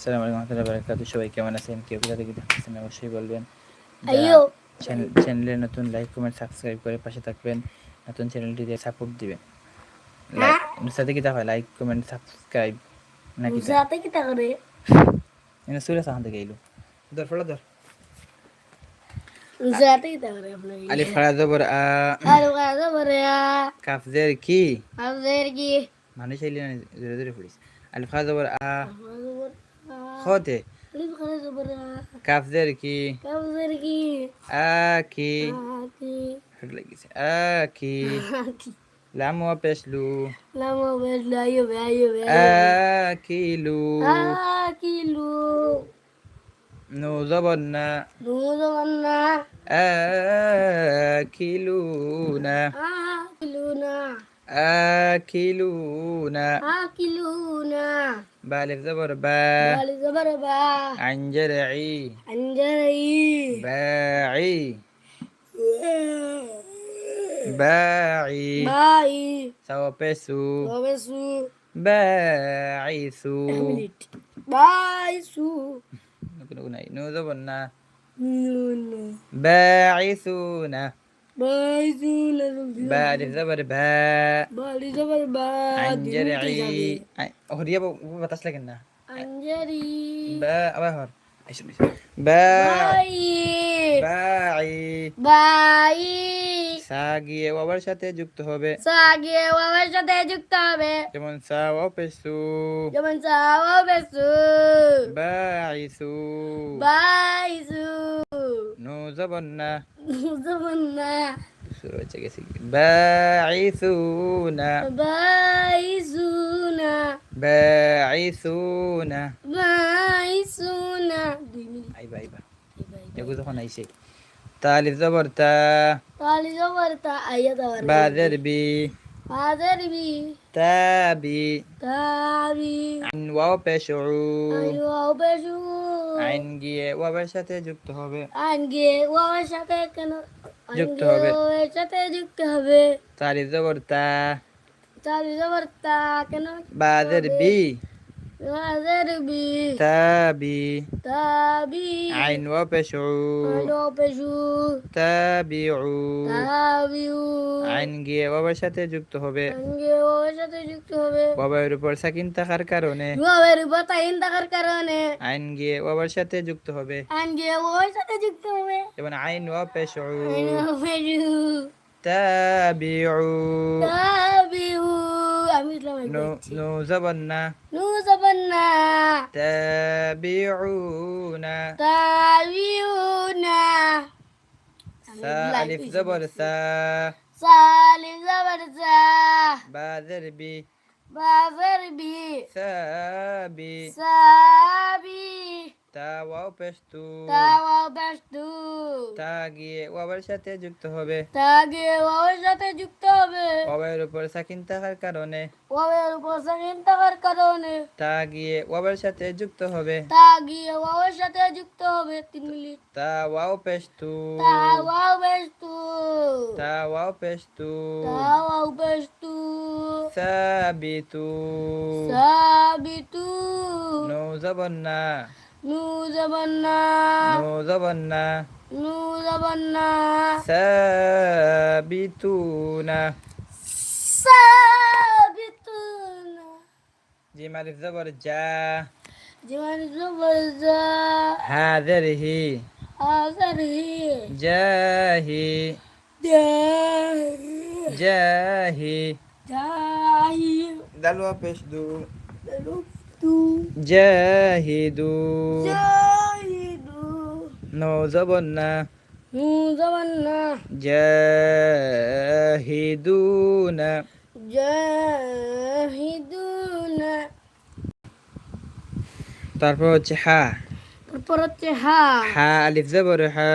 আসসালামু আলাইকুম রহমতুল্লাহ বারাকাতু সবাই কেমন আছেন? কেউ কোথা থেকে দেখতেছেন অবশ্যই বলবেন। চ্যানেলে নতুন লাইক কমেন্ট সাবস্ক্রাইব করে পাশে থাকবেন। নতুন চ্যানেলটিতে সাপোর্ট দিবেন। লাইক সাথে কি হয়? লাইক কমেন্ট সাবস্ক্রাইব নাকি সাথে কি তা করে? এনে সুরে সাহান থেকে এলো। দর ফলা দর সাথে কি তা করে আপনার আলি ফাড়া জবর আ আর কাজা বরে কাফ জের কি? কি? মানুষ আইলি না জোরে জোরে পড়িস। আলি ফাড়া জবর আ খতে লিপ করে জবরে কাফ জের কি? কাজের কি? আ কি? কি? হেড লাগিছে আ কি? লাম ওয়া পেশলু। লামো বেশ লাইও বে আইও বে। আকিলু কিলো। নু জবর না। দুধ বন্না আকিলুনা আ কিলো না আকিলুনা আ কিলো না বালিফ জবর বা বালি জবর বা আনজরঈ আঞ্জরাই বাঈ বাঈ বাই সাওয়া বাবার সাথে যুক্ত হবে বাবার সাথে যুক্ত হবে যেমন সা ওয়া পেসু যেমন সাওয়া বেসু বাঈসু বাই সু নু জবন্না জবন না শুরু হচ্ছে গেছি। বাঈসুনা। বাই সু না বাঈসুনা। বাই সু না দুই মিনিট। আইবা আইবা। এগু যখন আইছে তালিফ জবর তা তালি জবর তা আইয়া দাবার বাদের বি ফাদার বি তাবি তাবি আন ওয়াও পেশু আইও বেসু আইন গিয়ে সাথে যুক্ত হবে আনগে ওর সাথে কেন যুক্ত হবে। ওর সাথে যুক্ত হবে তালিফ জবর তা তালি জবর তা কেন বাদের বি তাবি তাবি আইন ওয়া পেশু আইও বেসু তাবিউ তাবিউ আইন গিয়ে ওয়াবের সাথে যুক্ত হবে। আনগে ওর সাথে যুক্ত হবে। ওয়াবের উপর সাকিন থাকার কারণে। ওর বাতাইন থাকার কারণে। আইন গিয়ে ওয়াবের সাথে যুক্ত হবে। আনগে ওর সাথে যুক্ত হবে। যেমন আইন ওয়া পেশু। আইও বেসু তাবিউ তাবিউ আমি ইসলাম নু নু জবন্না নু জবান্না তাবিউনা তাবিউনা সা আলিফ জবর সা সালিম জবর সা বাদের বি বাফর বি সাবি সাবি তা ওয়াও পেশতু তা গিয়ে ওয়াবের সাথে যুক্ত হবে। তাগে ওর সাথে যুক্ত হবে। ওয়াবের উপর সাকিন থাকার কারণে। ওর উপর সাকিন থাকার কারণে। তা গিয়ে ওয়াবের সাথে যুক্ত হবে। তাগিয়ে ওর সাথে যুক্ত হবে তিন মিনিট। তা ওয়াও পেশতু তা ওয়াও পেশতু তাওয়া বাস্তু সাবিতু। সাবিতু। নু জবন্না নু জবান্না। নু জবন্না। নু জবান্না। সাবিতুনা। সাবিতুনা। জি মারিফ জবর যা। জীবন জবর জা হাজারহি আজারহি জাহি দাহি জাহি জাহিদু। জাহিদু। নু জবন্না নু জবান্না জাহিদুনা। জাহিদুনা। তারপর হচ্ছে হা। তারপর হচ্ছে হা। হা আলিফ জবর হা।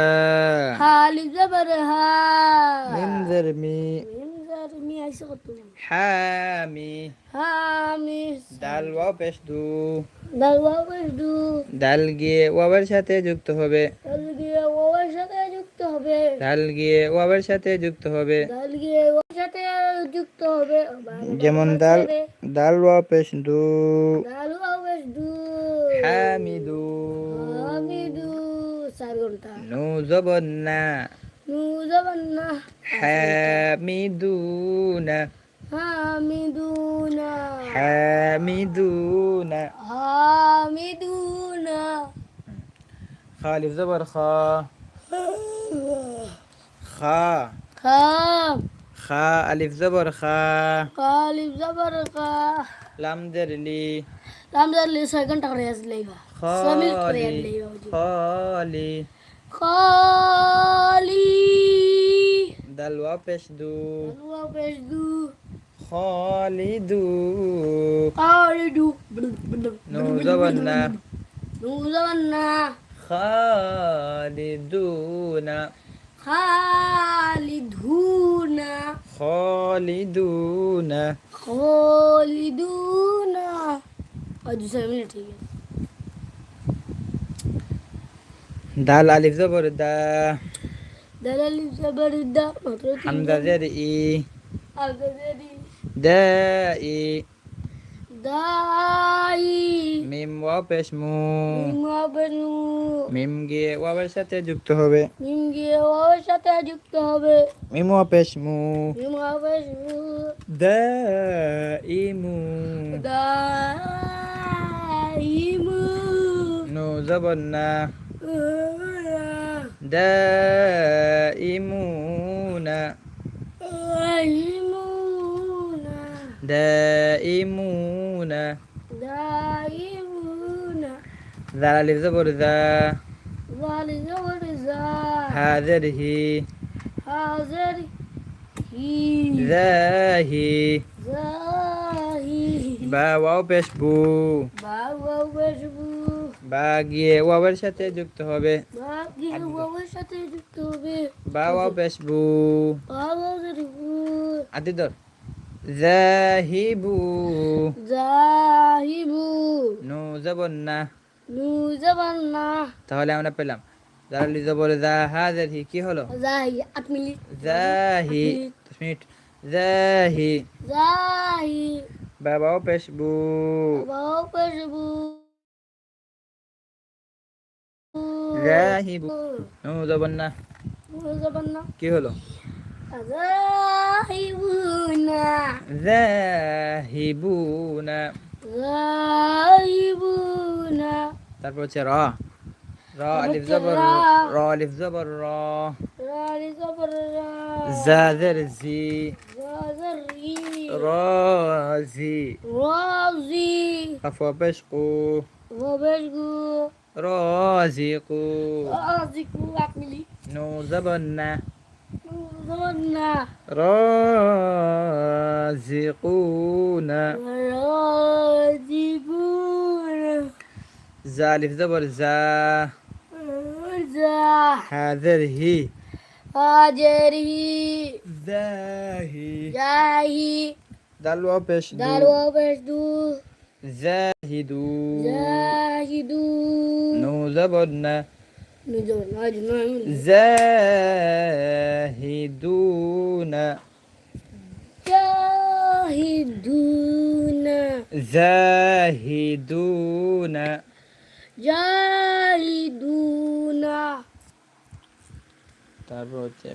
হালি জবর হা। মিম জরমি মিম মি আইসা কত? হামি। হামি। দাল ওয়া পেশদু দাল ওয়াবদু দাল গিয়ে ওয়াবের সাথে যুক্ত হবে। দাল গিয়ে ওর সাথে যুক্ত হবে। দাল গিয়ে ওয়াবের সাথে যুক্ত হবে। দাল গিয়ে ওর সাথে যুক্ত হবে। যেমন দাল দাল ওয়া পেশদু দাল ওয়াবদু হামিদু হামিদু চার ঘণ্টা। নু জবর না নু জবান না হামিদুনা হামিদুনা হামিদুনা হামিদুনা খালিফ জবর খা খা খা খা আলিফ জবর খা কালিফ জবর খা লাম দের লি রামদার লি ছয় ঘণ্টা করে আসলেইবা ছয় মিনিট করে খালি আসলেইবা খালি খালি দাল ওয়া পেশ দু আলুয়া পেশ দু খালিদু খালিদু নু জবর না নু জবান না খালিদুনা খালিদুনা খালিদুনা খালিদুনা আর দু দাল আলিফ জবর দা দালালি জবরদা মাত্র তিন হামজা জের ই দা ই দাই মিম ওয়া পেশ মু মিমা বেনু মিম গিয়ে ওয়াবের সাথে যুক্ত হবে মিম গিয়ে ওর সাথে যুক্ত হবে মিম ওয়া পেশ মু মিমা বেনু দা ইমু দাইমু নু জবর না দাইমুনা দা ইমুনা দাইমুনা দাল আলিফ জবর দা ওয়ালি জবরজা হাজারহি হাজার হি জাহি জাহি বা ওয়াও পেশ বু গিয়ে ওয়াবের সাথে যুক্ত হবে। বাকি বাবার সাথে যুক্ত হবে। বা ওয়াও পেশ বু বাবা বসবু আদিদর জাহিবু। জাহিবু। নু জবর না নু জবান না তাহলে আমরা পেলাম। দালালি জবর জা হাজারহি কি হলো? জাহি আট মিনিট। জাহি। দশ মিনিট। জাহি। জাহি। বাবাও পেশ বু বাবা জাহিবু জবর না কি হলো জাহিবুনা জাহিবুনা জাহিবুনা তারপর হচ্ছে র র আলিফ জবর র আলিফ জবর র র আলিফ জবর র জাজর জি জাজর জি রাজি রাজি কফ পেশকু رازقو. رازقو أكملي نوزبنا. نوزبنا. رازقونا. رازقونا. زالف زبر زا. زا. حاذره هي ذاهي ذاهي دلوا بشدو. دلوا بشدو. زاهي. জাহিদু জাহিদু নুন জবর না জাহিদুনা জাহিদুনা জাহিদুনা জাহিদুনা তারপর হচ্ছে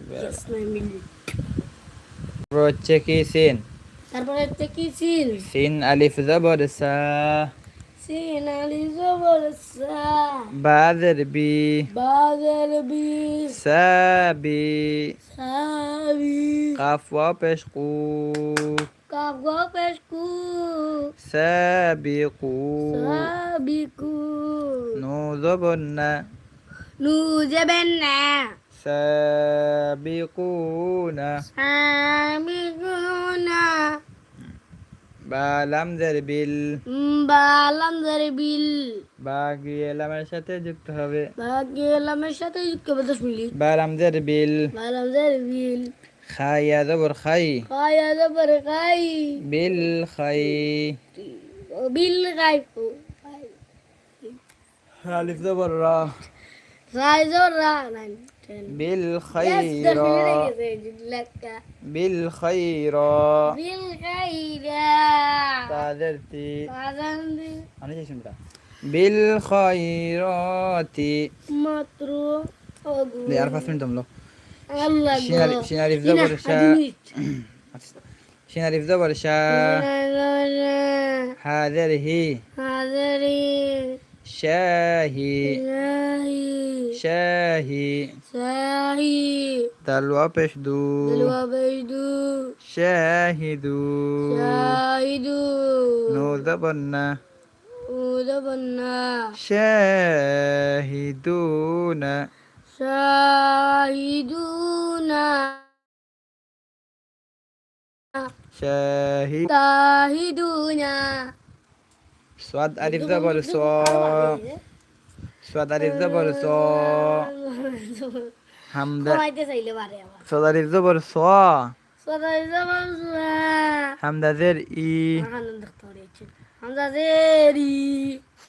তারপর হচ্ছে কি সেন তারপরে হচ্ছে কি সিল সিন আলিফ জবর সা। সিন আলি জবর সা। বাদের বি। বাগের বিষ সাবি সাবি কাফ ওয়া পেশ কু। কাপ গো পেশকু সাবিকু সাবিকু নু জবর না। না। সাবিকুনা সামিগুনা বা লাম দের বিল বালাম বিল বা গিয়ে লামের সাথে যুক্ত হবে বাকি লামের সাথে যুক্ত হবে দশ মিনিট বা লাম দের বিল বালাম বিল খাইয়া জবর খাই খায়া যাবার খাই বিল খাই বিল খাই আলিফ জবর রা খাই জোরা নাইন টেন বিল Yes, খাইরা definitely. বিল খাইরা বিল খাইরা তাদেরতি বাজান আমি চাই শুনটা বিল খয়রাতি মাত্র অগো লে আর পাঁচ মিনিট দমলো আল্লাহ গো সিনারি সিনারি শাহি শাহি সাহি দালওয়া পেশ দু দলওয়া বেজদু শাহিদু শাহিদু নো। জবন্না উদবন্না শাহিদুনা শাহিদুনা তাহিদুনা সাদ আলিফ জবর স সাদ আলিফ জবর স হামদা আবার সাদ আলিফ জবর স হামদাজের ই আমরা দেরি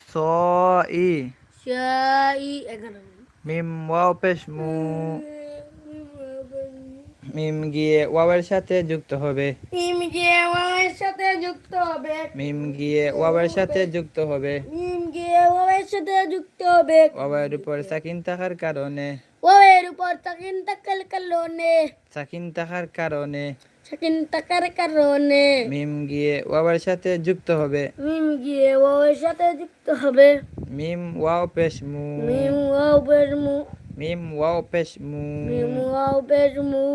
স ই শাই এগারো মিম ওয়াও পেশ মু মিম গিয়ে ওয়াওয়ের সাথে যুক্ত হবে। মিম গিয়ে ওয়ের সাথে যুক্ত হবে। মিম গিয়ে ওয়াওয়ের সাথে যুক্ত হবে। মিম গিয়ে ওয়ের সাথে যুক্ত হবে। ওয়াওয়ের উপর সাকিন থাকার কারণে। ওয়ের উপর তাকিন তাকাল কারণে। সাকিন থাকার কারণে। সাকিন তাকার কারণে। মিম গিয়ে ওয়াওয়ের সাথে যুক্ত হবে। মিম গিয়ে ওয়ের সাথে যুক্ত হবে। মিম ওয়াও পেশ মু। মিম ওয়াও বেরমু মিম ওয়াও পেশ মু মিম ওয়াও বেরমু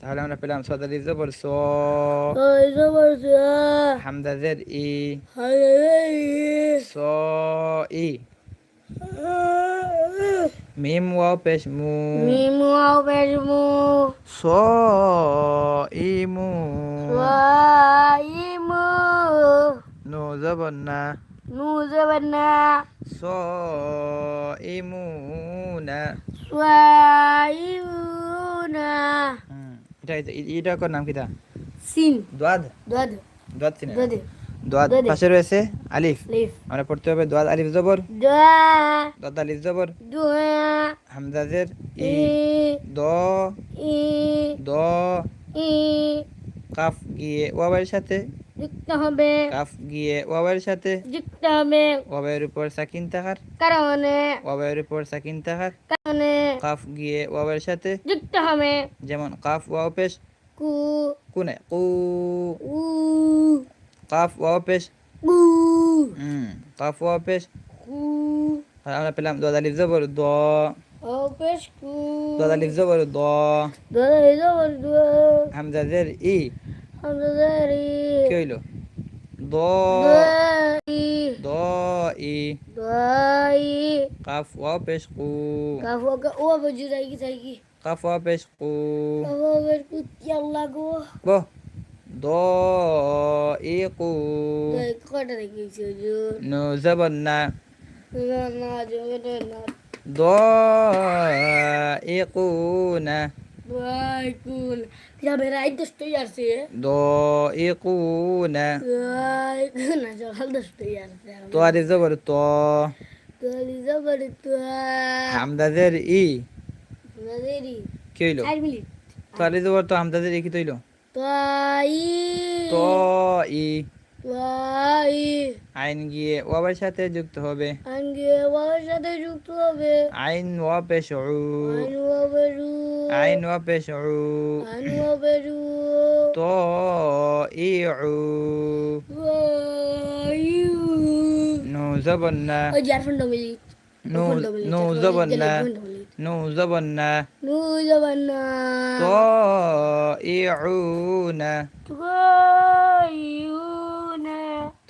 তাহলে আমরা পেলাম সদালি জবর স। জবর সা। হামদা জের ই। স ই। মিম ওয়াও পেশ মু মিম ওয়াও বেরমু স ই মু ওয়াইমু নো জবর না। নু জবানা স না। ওয়াইমুনা হুম, এটা এটা এটা কোন নাম কিটা? সিন। দোয়াদ। পাশে রয়েছে আলিফ। আমরা পড়তে হবে দোয়াদ আলিফ জবর। দোয়াদ আলিফ জবর। হামজাজের ই। দ। ই দ। ই কাফ গিয়ে ওয়াবের সাথে যুক্ত হবে। কাফ গিয়ে ওয়াবের সাথে। যুক্ত হবে। ওয়াবের উপর সাকিন তাহার কারণে। ওয়াবের উপর সাকিন তাহার কারণে। কাফ গিয়ে ওয়াবের সাথে। যুক্ত হবে। যেমন কাফ ওয়াও পেশ। কু। কুনে। কু। উ। কাফ ওয়াও পেশ। উ হুম কাফ ওয়াও পেশ। কু। আমরা পেলাম দোয়াদ আলিফ জবর দ। ও পেশ কু। দোয়াদ আলিফ জবর দ। দদ জবর দুয়া হামজাজের ই। আমরা দারি কি হইল দ দুয়াই দ ই দুয়াই কাফ ওয়াও পেশ কু কাফু ও বজু যাই কি যাই কি কাফ ওয়াও পেশ কু কাফু বের কুতি আল্লাহ গো বো দ ই কু তাই কটা দেখিছি হুজুর নু জবর না না না জোরে না দ ই কু না দুয়াই কুল যা বেরাই দশটাই আসছে দ ই কু না দুয়াই না সকাল দশটাই আসছে তো আলিফ জবর ত zabar জবর Hamdazer i. Hamdazer i. কি হইল চার মিনিট তো আলিফ জবর তো হামদাজের ই কি তৈল তুয়াই ত আইন গিয়ে ওয়াবার সাথে যুক্ত হবে। আঙ্গে বাবার সাথে যুক্ত হবে। আইন ওয়া পেশ আইন ওয়াবেরু আইন ওয়া পেশ আইন ওয়াবেরু ত ই উ ওয়াইউ নু জবর না। ওই জারফন ডমিলি নু নু জবর না। নু জবর না। নু জবানা ত ই উ না। তুয়াইউনা ত ই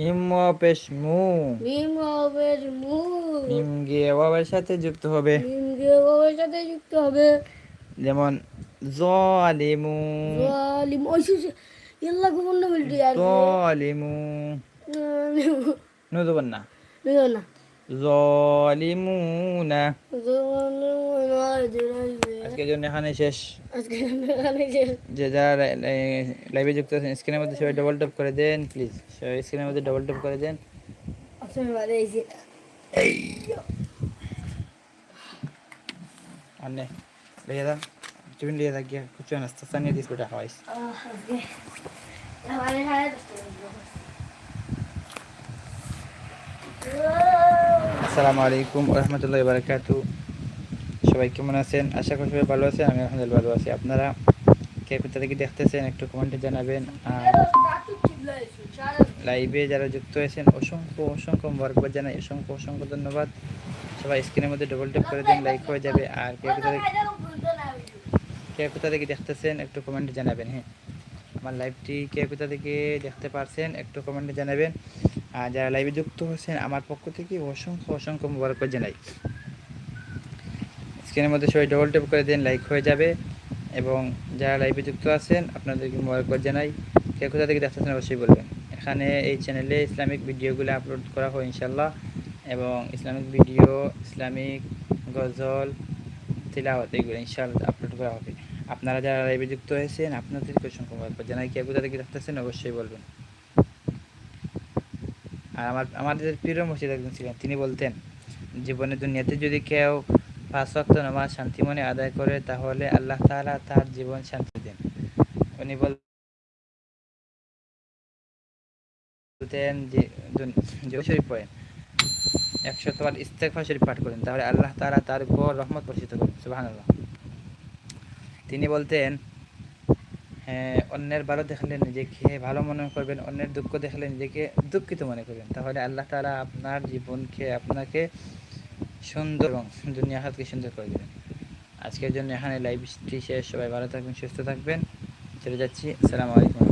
মিম পেশ মু। মিম ওয়াবের মু। মিম ওয়াবের সাথে যুক্ত হবে। মিমগে ওয়াবের সাথে যুক্ত হবে। যেমন জালিমু জালিম ওই ইয়াল্লা গোবন্ন মিলটি আর জলিমু না জবর না নিও না জলিমুনা জলিমুন আজরাইবে আজকের জন্য এখানে শেষ আজকে আমি এখানে যে যে যারা লাইভে যুক্ত আছেন স্ক্রিনের মধ্যে সবাই ডবল ট্যাপ করে দেন প্লিজ সবাই স্ক্রিনের মধ্যে ডবল ট্যাপ করে দেন আসলে বাড়ি এসে আর নে লিয়ে দাও টিফিন লিয়ে থাক গিয়া কিছু নাস্তা সানিয়ে দিস বেটা খাওয়াইস আজকে আমার এখানে আসসালামু আলাইকুম রহমতুল্লাহ বারাকাতু সবাই কেমন আছেন? আশা করি সবাই ভালো আছেন আমি আলহামদুলিল্লাহ ভালো আছি। আপনারা কে কোথা থেকে দেখতেছেন একটু কমেন্টে জানাবেন। আর লাইভে যারা যুক্ত হয়েছেন অসংখ্য অসংখ্য মরকবাদ জানাই, অসংখ্য অসংখ্য ধন্যবাদ। সবাই স্ক্রিনের মধ্যে ডবল ট্যাপ করে দিন লাইক হয়ে যাবে। আর কে কোথা কে কোথা থেকে দেখতেছেন একটু কমেন্টে জানাবেন হ্যাঁ। আমার লাইভটি কে কোথা থেকে দেখতে পারছেন একটু কমেন্টে জানাবেন। যারা লাইভে যুক্ত হয়েছেন, আমার পক্ষ থেকে অসংখ্য অসংখ্য মুবারকবাদ জানাই। স্ক্রিনের মধ্যে সবাই ডবল ট্যাপ করে দেন লাইক হয়ে যাবে। এবং যারা লাইভে যুক্ত আছেন, আপনাদেরকে মুবারকবাদ জানাই। কে কোথা থেকে দেখতেছেন, অবশ্যই বলবেন। এখানে এই চ্যানেলে ইসলামিক ভিডিওগুলো আপলোড করা হয় ইনশাল্লাহ এবং ইসলামিক ভিডিও ইসলামিক গজল, তিলাওয়াত এইগুলো ইনশাল্লাহ আপলোড করা হবে। আপনারা যারা লাইভে যুক্ত হয়েছেন, আপনাদেরকে অসংখ্য মুবারকবাদ জানাই। কে কোথা থেকে দেখতেছেন, অবশ্যই বলবেন। আর আমার আমাদের প্রিয় মসজিদ একজন ছিলেন, তিনি বলতেন, জীবনে দুনিয়াতে যদি কেউ পাঁচ ওয়াক্ত নামাজ শান্তি মনে আদায় করে, তাহলে আল্লাহ তালা তার জীবন শান্তি দেন। উনি বলতেন যে শরীফ একশো তোমার ইস্তেকফা শরীফ পাঠ করেন, তাহলে আল্লাহ তাআলা তার উপর রহমত বর্ষিত করেন, সুবহানাল্লাহ। তিনি বলতেন অন্যের ভালো দেখলে নিজেকে ভালো মনে করবেন, অন্যের দুঃখ দেখলে নিজেকে দুঃখিত মনে করবেন। তাহলে আল্লাহ তালা আপনার জীবনকে আপনাকে সুন্দর এবং দুনিয়া হাতকে সুন্দর করে দেবেন। আজকের জন্য এখানে লাইভটি শেষ। সবাই ভালো থাকবেন, সুস্থ থাকবেন। চলে যাচ্ছি। আসসালামু আলাইকুম।